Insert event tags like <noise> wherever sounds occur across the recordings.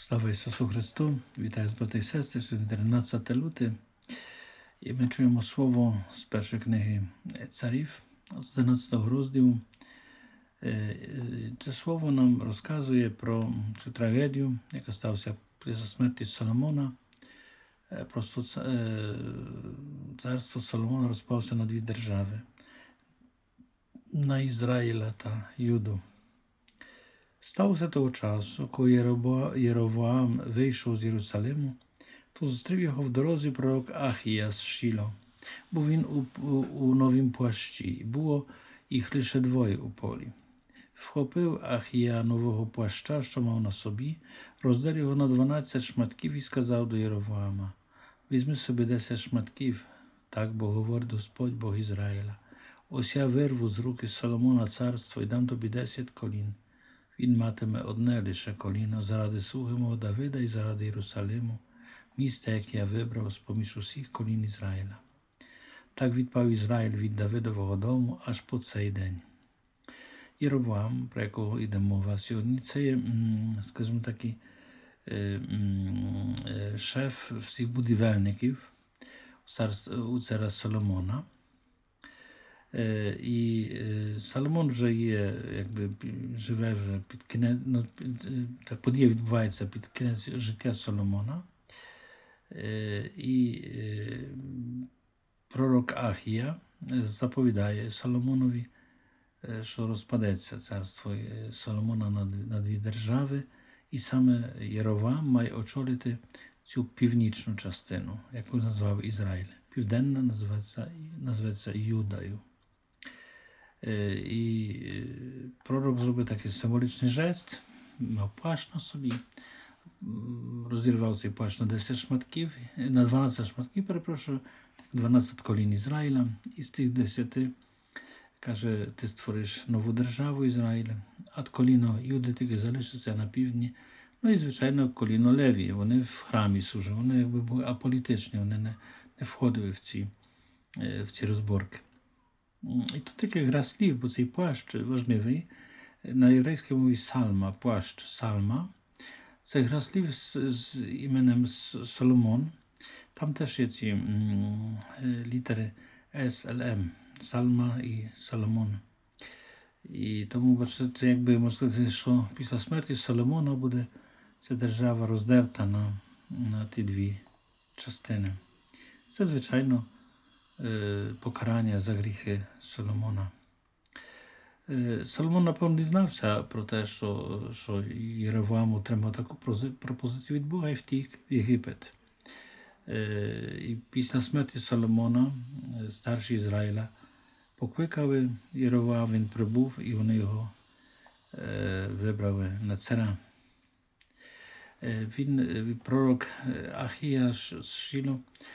Слава Ісусу Христу! Вітаю брати і сестри, сьогодні 13 люте. І ми чуємо слово з першої книги царів, з 11 розділу. Е, е, Це слово нам розказує про цю трагедію, яка сталася після смерті Соломона. Е, Просто е, царство Соломона розпалося на дві держави на Ізраїля та Юду. Сталося того часу, коли Єровоам вийшов з Єрусалиму, то зустрів його в дорозі пророк Ахія з Шіло. Був він у, у, у новім плащі, було їх лише двоє у полі. Вхопив Ахія нового плаща, що мав на собі, роздер його на дванадцять шматків і сказав до Єровоама: Візьми собі десять шматків, так бо говорить Господь Бог Ізраїля. Ось я вирву з руки Соломона царство і дам тобі десять колін. Він матиме одне лише коліно заради слуги мого Давида і заради Єрусалиму, міста, яке я вибрав з поміж усіх колін Ізраїля. Так відпав Ізраїль від Давидового дому аж по цей день. Єровоам, про якого йде мова сьогодні, це є, скажімо е, шеф всіх будівельників у царс- Соломона. І Соломон вже є, якби живе вже під кінець, ну, та подія відбувається під кінець життя Соломона. І пророк Ахія заповідає Соломонові, що розпадеться царство Соломона на, дві- держави, і саме Єровам має очолити цю північну частину, яку назвав Ізраїль. Південна називається, називається Юдою. Е, І е, пророк зробив такий символічний жест, мав плащ на собі, м, розірвав цей плащ на 10 шматків, е, на 12 шматків, перепрошую, 12 колін Ізраїля, і з тих 10 каже, ти створиш нову державу Ізраїля, а коліно Юди тільки залишиться на півдні. Ну і, звичайно, коліно Леві. Вони в храмі служили, вони якби були аполітичні, вони не, не входили в ці, е, в ці розборки. М, І тут така гра слів, бо цей плащ важливий. На єврейській мові сальма, плащ сальма. Це гра слів з, з іменем С- Соломон. Там теж є ці м, е, літери С, Л, М. Сальма і Соломон. І тому, бачите, це якби можна сказати, що після смерті Соломона буде ця держава роздерта на, на ті дві частини. Це, звичайно, е, покарання за гріхи Соломона. Е, Соломон, напевно, дізнався про те, що, що Єревоам отримав таку пропозицію від Бога і втік в Єгипет. Е, І після смерті Соломона, е, старші Ізраїля, покликали Єровоам, він прибув, і вони його е, вибрали на царя. Е, Він, е, пророк е, Ахія з Шіло, е,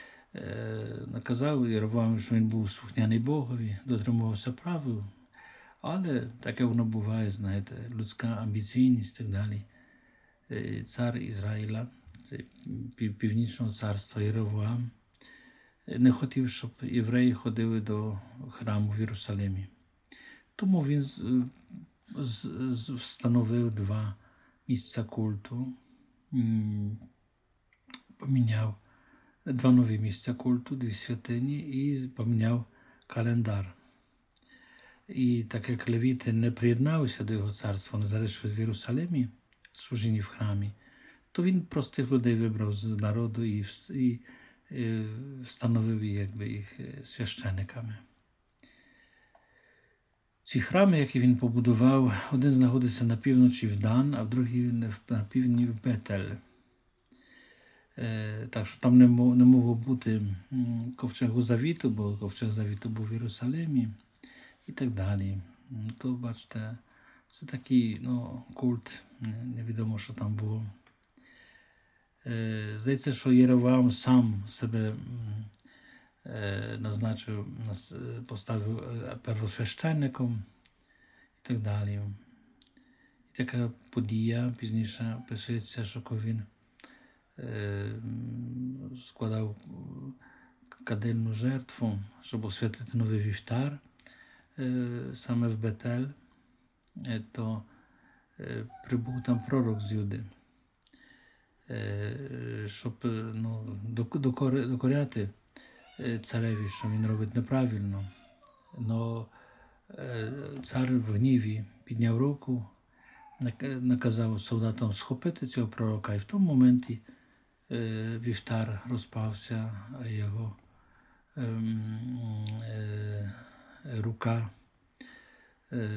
наказав Єровоаму, що він був слухняний Богові, дотримувався правил, але таке воно буває, знаєте, людська амбіційність і так далі. Е, Цар Ізраїля, північного царства Єровоам, е, не хотів, щоб євреї ходили до храму в Єрусалимі. Тому він встановив два місця культу, поміняв два нові місця культу, дві святині і поміняв календар. І так як левіти не приєдналися до його царства, вони залишились в Єрусалимі, служінні в храмі, то він простих людей вибрав з народу і, вс- і е, встановив якби, їх е, священиками. Ці храми, які він побудував, один знаходиться на півночі в Дан, а другий на півдні в Бетель. Е, так що там не, мо- не могло бути ковчегу завіту, бо ковчег завіту був в Єрусалимі і так далі. То, бачите, це такий ну, культ, невідомо, що там було. Е, Здається, що Єреваам сам себе е, назначив, поставив первосвященником і так далі. І така подія пізніше описується, що він складав м, кадильну жертву, щоб освятити новий вівтар е, саме в Бетель, е, то е, прибув там пророк з Юди. е, щоб е, ну, докоряти е, цареві, що він робить неправильно. Но е, цар в гніві підняв руку, наказав солдатам схопити цього пророка, і в тому моменті е, вівтар розпався, а його ем, е, рука е,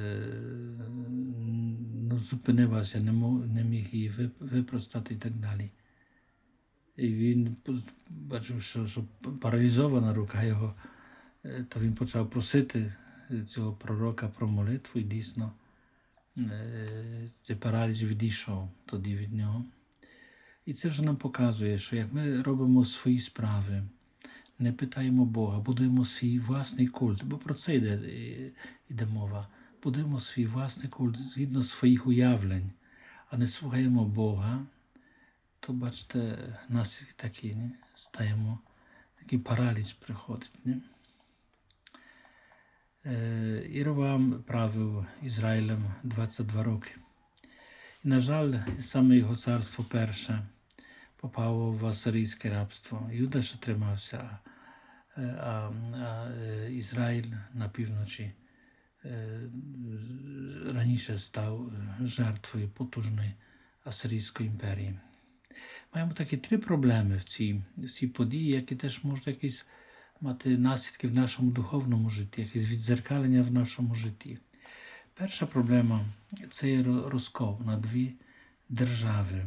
ну, зупинилася, не, міг її випростати і так далі. І він бачив, що, що паралізована рука його, е, то він почав просити е, цього пророка про молитву, і дійсно е, цей параліч відійшов тоді від нього. І це вже нам показує, що як ми робимо свої справи, не питаємо Бога, будуємо свій власний культ, бо про це йде, е, йде мова. Будуємо свій власний культ згідно своїх уявлень, а не слухаємо Бога, то бачите, наслідки такі, не? стаємо, такий параліч приходить. Не? Іровам правив Ізраїлем 22 роки. І, на жаль, саме його царство перше попало в асирійське рабство. Юда ще тримався, а, а, а е, Ізраїль на півночі е, раніше став жертвою потужної Асирійської імперії. Маємо такі три проблеми в цій, в цій події, які теж можуть якісь мати наслідки в нашому духовному житті, якісь відзеркалення в нашому житті. Перша проблема це розкол на дві держави.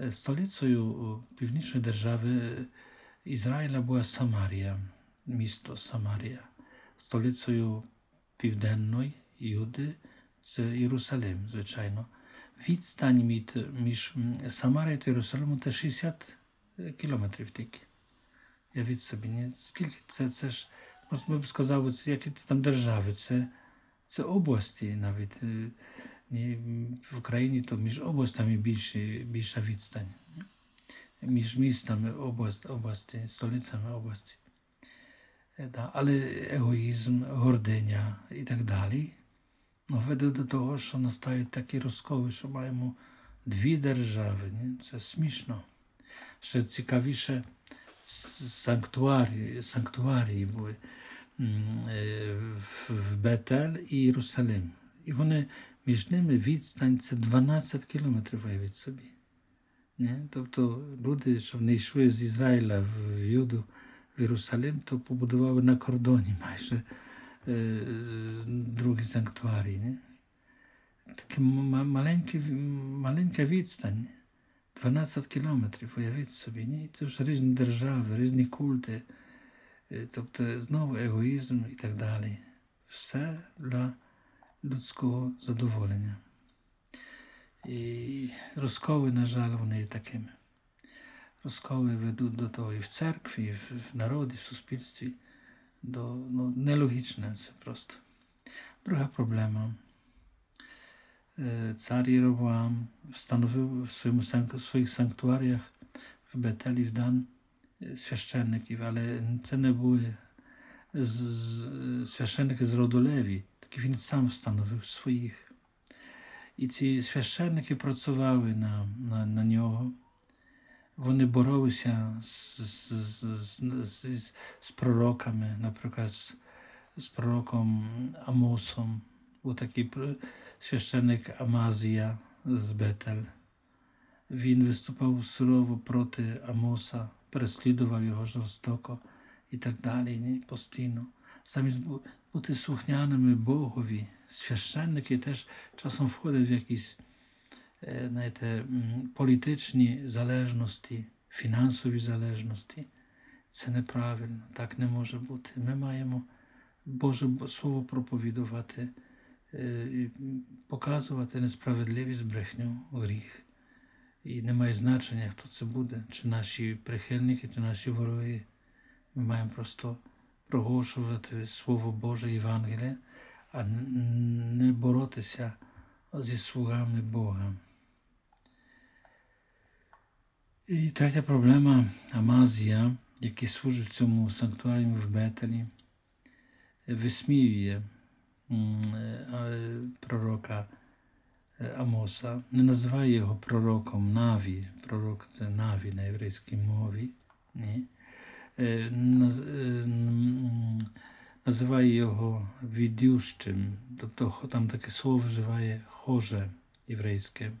Е, Столицею о, північної держави е, Ізраїля була Самарія, місто Самарія. Столицею південної Юди це Єрусалим, звичайно. Відстань між, між м, Самарією та Єрусалимом це 60 кілометрів тільки. Я від собі, ні? скільки це, це ж, можна б сказав, це які це там держави, це, це області навіть. Е, Ні, м, в Україні то між областями більше, більша відстань. Між містами область, області, столицями області. Е, Да. Але егоїзм, гординя і так далі ну, веде до того, що настають такі розколи, що маємо дві держави. Ні? Це смішно. Ще цікавіше, с- санктуарії, санктуарії були м, е, в- в Бетель і Єрусалим. І вони між ними відстань це 12 кілометрів уявіть собі. Ні? Тобто люди, що вони йшли з Ізраїля в Юду, в Єрусалим, то побудували на кордоні майже е, другий санктуарій. Ні? Таке м- маленьке, маленька відстань. ні? 12 кілометрів, уявіть собі, ні? Це ж різні держави, різні культи, е, тобто знову егоїзм і так далі. Все для людського задоволення. І розколи, на жаль, вони є такими. Розколи ведуть до того і в церкві, і в в народі, в суспільстві. До, ну, нелогічне це просто. Друга проблема. Е, Цар Єровоам встановив в, своєму, санк- в своїх санктуаріях в Бетелі в Дан е, священників, але це не були з, з, священники з роду Леві, так він сам встановив своїх. І ці священники працювали на, на, на нього. Вони боролися з, з, з, з, з, пророками, наприклад, з, з пророком Амосом, був такий пр- священник Амазія з Бетель. Він виступав сурово проти Амоса, переслідував його жорстоко і так далі, постійно. Замість бути слухняними Богові, священники теж часом входять в якісь знаєте, політичні залежності, фінансові залежності. Це неправильно, так не може бути. Ми маємо Боже Слово проповідувати, показувати несправедливість, брехню, гріх. І немає значення, хто це буде, чи наші прихильники, чи наші вороги. Ми маємо просто проголошувати Слово Боже Євангеліє, а не боротися зі слугами Бога. І третя проблема Амазія, який служить в цьому санктуарі в Бетелі, висміює е, пророка е, Амоса, не називає його пророком Наві. Пророк це Наві на єврейській мові. Ні. Е, е, Називає його відющим, тобто там таке слово вживає хоже єврейське.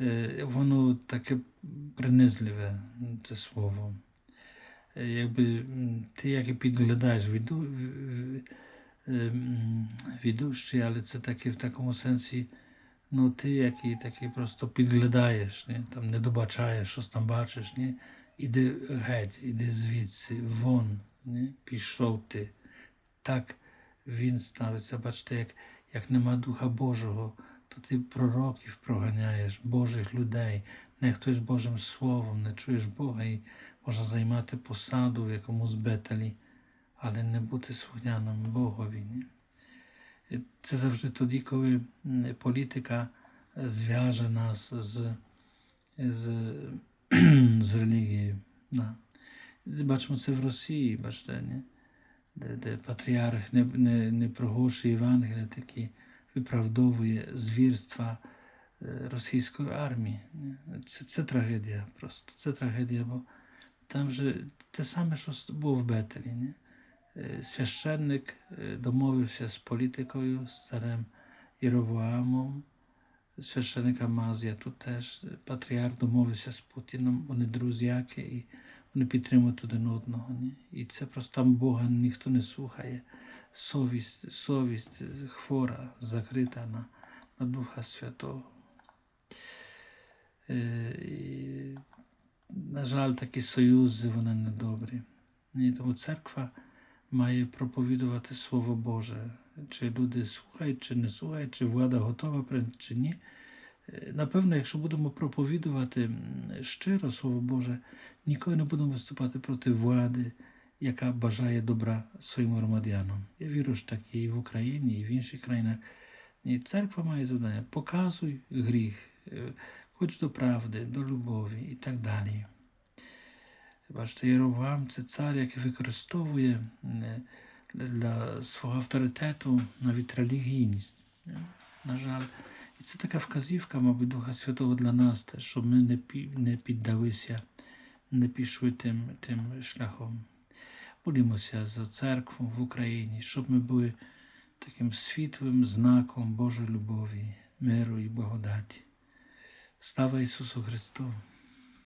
Е, Воно таке принизливе, це слово. Якби ти як підглядаєш віду, в- в- ем, відущий, але це таке в такому сенсі, ну ти який такий просто підглядаєш, ні? там не добачаєш, щось там бачиш, ні? Іди геть, іди звідси, вон, ні? пішов ти. Так він ставиться. Бачите, як, як нема Духа Божого, то ти пророків проганяєш, Божих людей, нехтуєш Божим Словом, не чуєш Бога і можна займати посаду в якомусь бетелі, але не бути слухняним Богові. І Це завжди тоді, коли політика зв'яже нас з, з, <clears throat> з релігією. Да. Бачимо це в Росії, бачите, ні? Де, де патріарх не, не, не проголошує Євангелія, такі виправдовує звірства е, російської армії. Це, це трагедія просто. Це трагедія, бо там же те саме, що було в Бетелі. Ні? Е, Священник е, домовився з політикою, з царем Єровоамом, священник Амазія, тут теж патріарх домовився з Путіном, вони друзяки і вони підтримують один одного. Ні? І це просто там Бога ніхто не слухає. Совість, совість хвора, закрита на, на Духа Святого. Е, і, на жаль, такі союзи вони недобрі. Ні, тому церква має проповідувати Слово Боже. Чи люди слухають, чи не слухають, чи влада готова чи ні. Е, Напевно, якщо будемо проповідувати щиро Слово Боже, ніколи не будемо виступати проти влади, яка бажає добра своїм громадянам. Я вірю, що так і в Україні, і в інших країнах. І церква має завдання показуй гріх, е, хоч до правди, до любові і так далі. Бачите, Єровам це цар, який використовує е, для свого авторитету навіть релігійність. Е, На жаль, і це така вказівка, мабуть, Духа Святого для нас, щоб ми не піддалися, не пішли тим, тим шляхом. Молімося за церкву в Україні, щоб ми були таким світлим знаком Божої любові, миру і благодаті. Слава Ісусу Христу!